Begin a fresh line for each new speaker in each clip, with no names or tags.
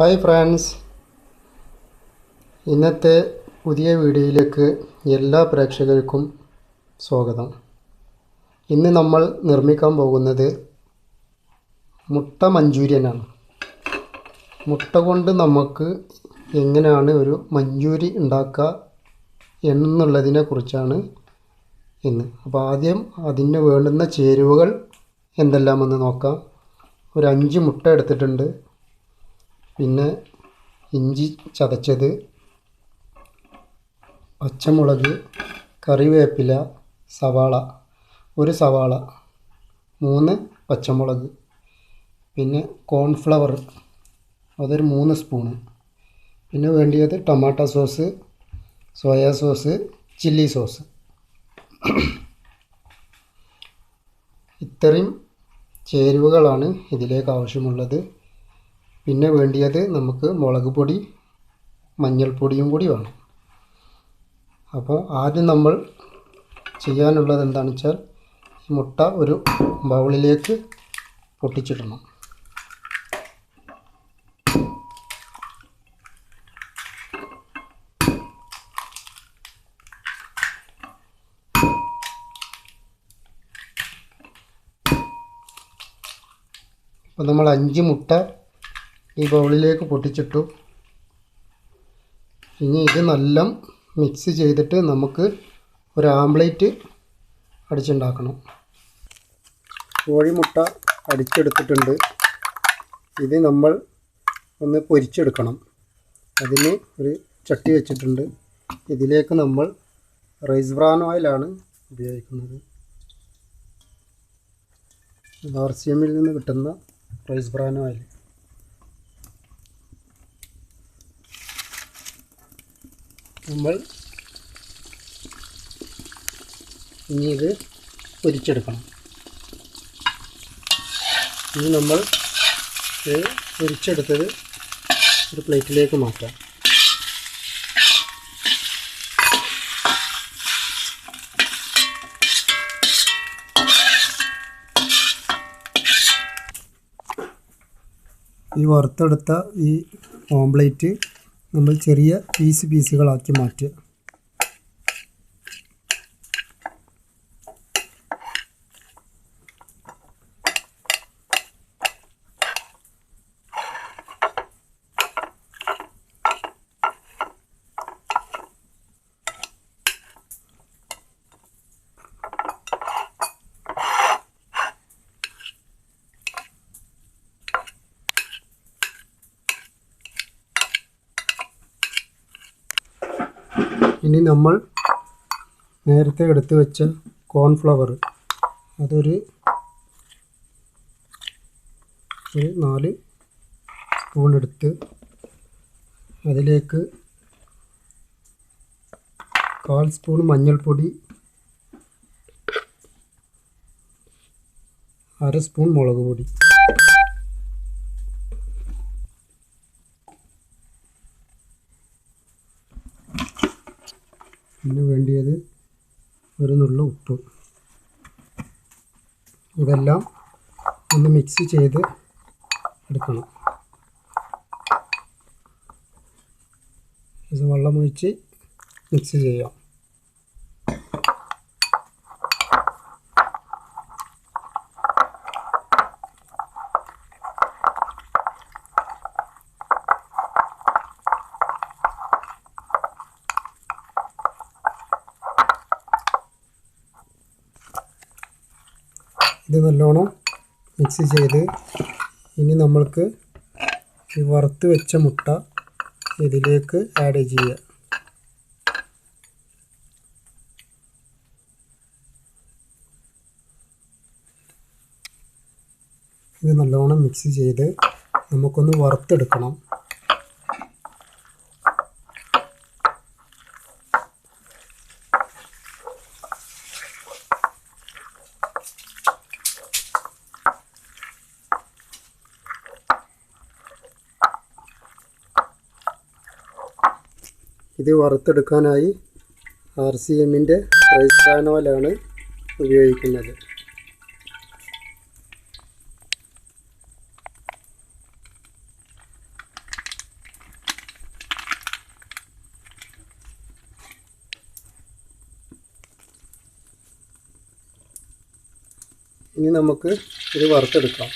Hi friends ഇന്നത്തെ പുതിയ വീഡിയോയിലേക്ക് എല്ലാ പ്രേക്ഷകർക്കും സ്വാഗതം. ഇന്ന് നമ്മൾ നിർമ്മിക്കാൻ പോകുന്നത് മുട്ട മഞ്ചൂരിയനാണ്. മുട്ട കൊണ്ട് നമുക്ക് എങ്ങനെയാണ് ഒരു മഞ്ചൂരി ഉണ്ടാക്കുക എന്നുള്ളതിനെ കുറിച്ചാണ് ഇന്ന്. അപ്പോൾ ആദ്യം അതിന് വേണ്ടുന്ന ചേരുവകൾ എന്തെല്ലാമെന്ന് നോക്കാം. ഒരു അഞ്ച് മുട്ട എടുത്തിട്ടുണ്ട്. പിന്നെ ഇഞ്ചി ചതച്ചത് പച്ചമുളക് കറിവേപ്പില സവാള ഒരു സവാള മൂന്ന് പച്ചമുളക് പിന്നെ കോൺഫ്ലവർ അതൊരു മൂന്ന് സ്പൂണ്. പിന്നെ വേണ്ടിയത് tomato sauce soya sauce chilli sauce. ഇത്രയും ചേരുവകളാണ് ഇതിലേക്ക് ആവശ്യമുള്ളത്. പിന്നെ വേണ്ടിയത് നമുക്ക് മുളക് പൊടി മഞ്ഞൾപ്പൊടിയും കൂടി വേണം. അപ്പോൾ ആദ്യം നമ്മൾ ചെയ്യാനുള്ളത് എന്താണെന്ന് വെച്ചാൽ മുട്ട ഒരു ബൗളിലേക്ക് പൊട്ടിച്ചിടണം. അപ്പോൾ നമ്മൾ അഞ്ച് മുട്ട ഈ ബൗളിലേക്ക് പൊട്ടിച്ചിട്ടു. ഇനി ഇത് നല്ല മിക്സ് ചെയ്തിട്ട് നമുക്ക് ഒരു ആംപ്ലേറ്റ് അടിച്ചുണ്ടാക്കണം. കോഴിമുട്ട അടിച്ചെടുത്തിട്ടുണ്ട്. ഇത് നമ്മൾ ഒന്ന് പൊരിച്ചെടുക്കണം. അതിന് ഒരു ചട്ടി വെച്ചിട്ടുണ്ട്. ഇതിലേക്ക് നമ്മൾ റൈസ് ബ്രാൻ ഓയിലാണ് ഉപയോഗിക്കുന്നത്. ആർ സി എമ്മിൽ നിന്ന് കിട്ടുന്ന റൈസ് ബ്രാൻ ഓയിൽ നമ്മൾ ഇനി ഇത് പൊരിച്ചെടുക്കണം. ഇനി നമ്മൾ ഇത് പൊരിച്ചെടുത്തത് ഒരു പ്ലേറ്റിലേക്ക് മാറ്റാം. ഈ വറുത്തെടുത്ത ഈ ഓംപ്ലേറ്റ് നമ്മൾ ചെറിയ പീസ് പീസുകളാക്കി മാറ്റുക. ഇനി നമ്മൾ നേരത്തെ എടുത്തു വെച്ച കോൺഫ്ലവർ അതൊരു ഒരു നാല് സ്പൂൺ എടുത്ത് അതിലേക്ക് കാൽ സ്പൂൺ മഞ്ഞൾപ്പൊടി അര സ്പൂൺ മുളക് പൊടി പിന്നെ വേണ്ടിയത് ഒരു നുള്ള ഉപ്പ് ഇതെല്ലാം ഒന്ന് മിക്സ് ചെയ്ത് എടുക്കണം. ഇത് വെള്ളമൊഴിച്ച് മിക്സ് ചെയ്യാം. ഇത് നല്ലോണം മിക്സ് ചെയ്ത് ഇനി നമ്മൾക്ക് ഈ വറുത്ത് വെച്ച മുട്ട ഇതിലേക്ക് ആഡ് ചെയ്യുക. ഇത് നല്ലോണം മിക്സ് ചെയ്ത് നമുക്കൊന്ന് വറുത്തെടുക്കണം. ഇത് വറുത്തെടുക്കാനായി ആർ സി എമ്മിന്റെ റൈസാനോലാണ് ഉപയോഗിക്കുന്നത്. ഇനി നമുക്ക് ഇത് വറുത്തെടുക്കാം.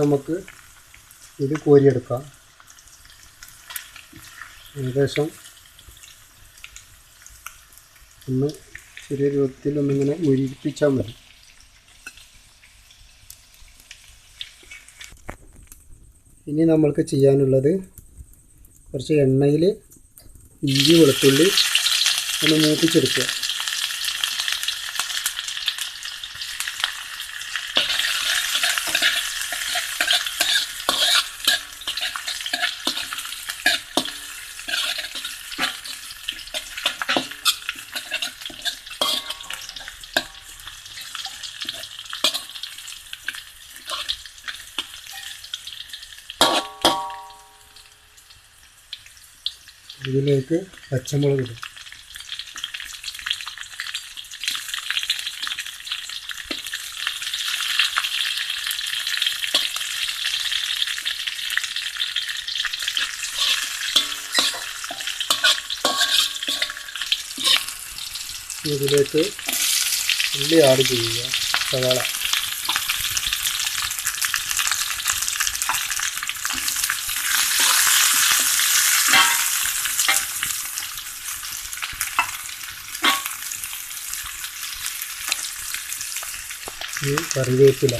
നമുക്ക് ഇത് കോരിയെടുക്കാം. ഏകദേശം ഒന്ന് ചെറിയ രൂപത്തിൽ ഒന്നിങ്ങനെ മുരിപ്പിച്ചാൽ മതി. ഇനി നമ്മൾക്ക് ചെയ്യാനുള്ളത് കുറച്ച് എണ്ണയിൽ ഇഞ്ചി വെളുത്തുള്ളി ഒന്ന് മൂപ്പിച്ചെടുക്കുക. ഇതിലേക്ക് പച്ചമുളക് ഇടും. ഇതിലേക്ക് ഉള്ളി ആഡ് ചെയ്യുക സവാള. ഈ കറിവേപ്പില.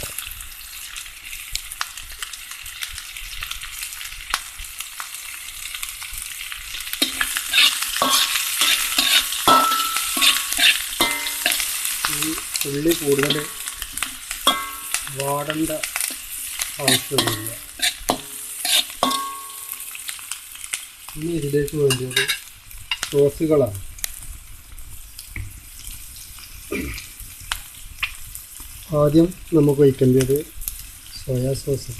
ഈ ഉള്ളി കൂടുതൽ വാടേണ്ട ആവശ്യമില്ല. ഇനി ഇതിലേക്ക് വേണ്ടിയത് സോസുകളാണ് ആദ്യം നമുക്ക് വയ്ക്കേണ്ടത് സോയാ സോസ്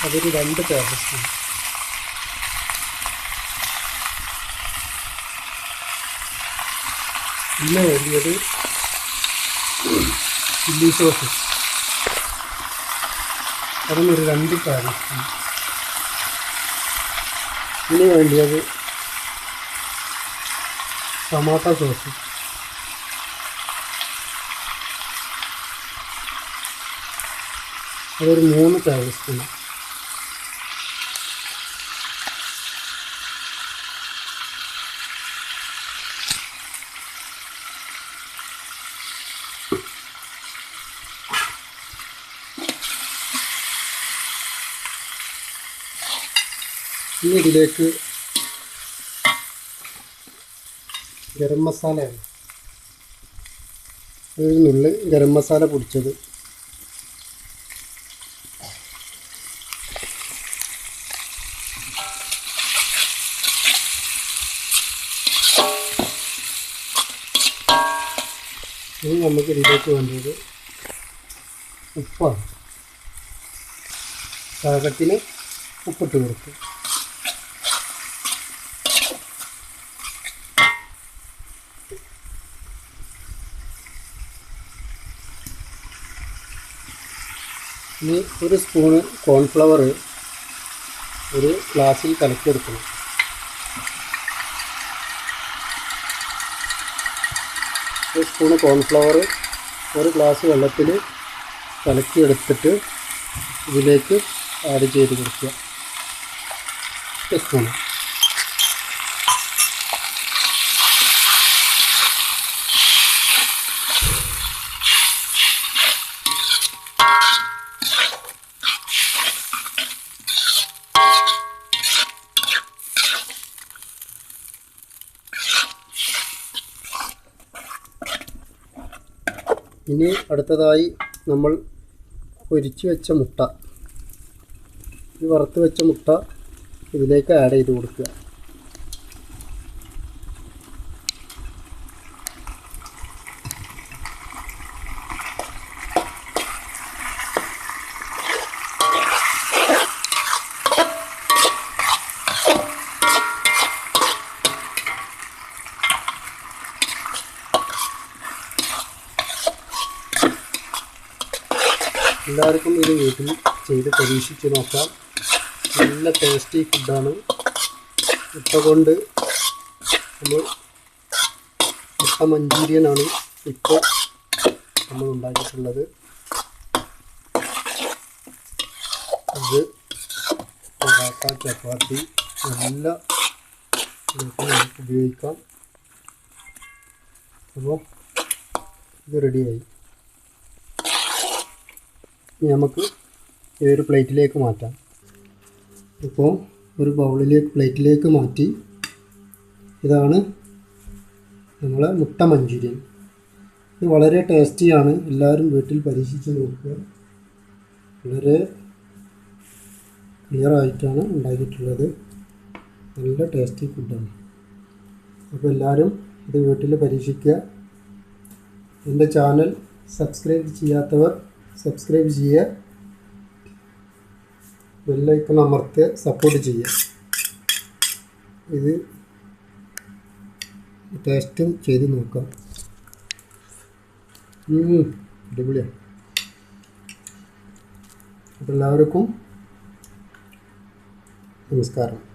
അതൊരു രണ്ട് ടേബിൾ സ്പൂൺ പിന്നെ വേണ്ടിയത് ചില്ലി സോസ് അതും ഒരു രണ്ട് ടേബിൾ സ്പൂൺ ഇനി വേണ്ടിയത് ടൊമാറ്റോ സോസ് അതൊരു മൂന്ന് ടേബിൾ സ്പൂൺ ഇതിലേക്ക് ഗരം മസാലയാണ്. ഒരു നുള്ളി ഗരം മസാല പൊടിച്ചത്. ഇനി നമുക്ക് ഇതിലേക്ക് വേണ്ടത് ഉപ്പാണ്. പാകത്തിന് ഉപ്പിട്ട് കൊടുക്കും ഇനി ഒരു സ്പൂണ് കോൺഫ്ലവർ ഒരു ഗ്ലാസ്സിൽ കലക്കിയെടുക്കണം ഒരു സ്പൂണ് കോൺഫ്ലവർ ഒരു ഗ്ലാസ് വെള്ളത്തിൽ കലക്കിയെടുത്തിട്ട് ഇതിലേക്ക് ആഡ് ചെയ്ത് കൊടുക്കുക. ഒരു ഇനി അടുത്തതായി നമ്മൾ പൊരിച്ചു വെച്ച മുട്ട. ഈ വറുത്ത് വെച്ച മുട്ട ഇതിലേക്ക് ആഡ് ചെയ്ത് കൊടുക്കുക. എല്ലാവർക്കും ഇത് വീട്ടിൽ ചെയ്ത് പരീക്ഷിച്ച് നോക്കാം. നല്ല ടേസ്റ്റി ഫുഡാണ് മുട്ട കൊണ്ട് നമ്മൾ മുട്ട മഞ്ചൂരിയനാണ് ഇപ്പോൾ നമ്മൾ ഉണ്ടാക്കിയിട്ടുള്ളത്. ഇത് പൊറാട്ട ചപ്പാത്തി നല്ല ഉപയോഗിക്കാം. അപ്പോൾ ഇത് റെഡിയായി നമുക്ക് ഈ ഒരു പ്ലേറ്റിലേക്ക് മാറ്റാം. ഇപ്പോൾ ഒരു ബൗളിലേക്ക് പ്ലേറ്റിലേക്ക് മാറ്റി. ഇതാണ് നമ്മളെ മുട്ട മഞ്ചൂരിയൻ. ഇത് വളരെ ടേസ്റ്റിയാണ് എല്ലാവരും വീട്ടിൽ പരീക്ഷിച്ച് നോക്കുക. വളരെ ക്ലിയർ ആയിട്ടാണ് ഉണ്ടാക്കിയിട്ടുള്ളത്. നല്ല ടേസ്റ്റി ഫുഡാണ്. അപ്പോൾ എല്ലാവരും ഇത് വീട്ടിൽ പരീക്ഷിക്കുക. എന്റെ ചാനൽ സബ്സ്ക്രൈബ് ചെയ്യാത്തവർ സബ്സ്ക്രൈബ് ചെയ്യുക. ബെല്ലൈക്കൺ അമർത്തുക സപ്പോർട്ട് ചെയ്യുക. ഇത് ടേസ്റ്റ് ചെയ്ത് നോക്കാം. അടിപൊളിയാണ്. അപ്പോൾ എല്ലാവർക്കും നമസ്കാരം.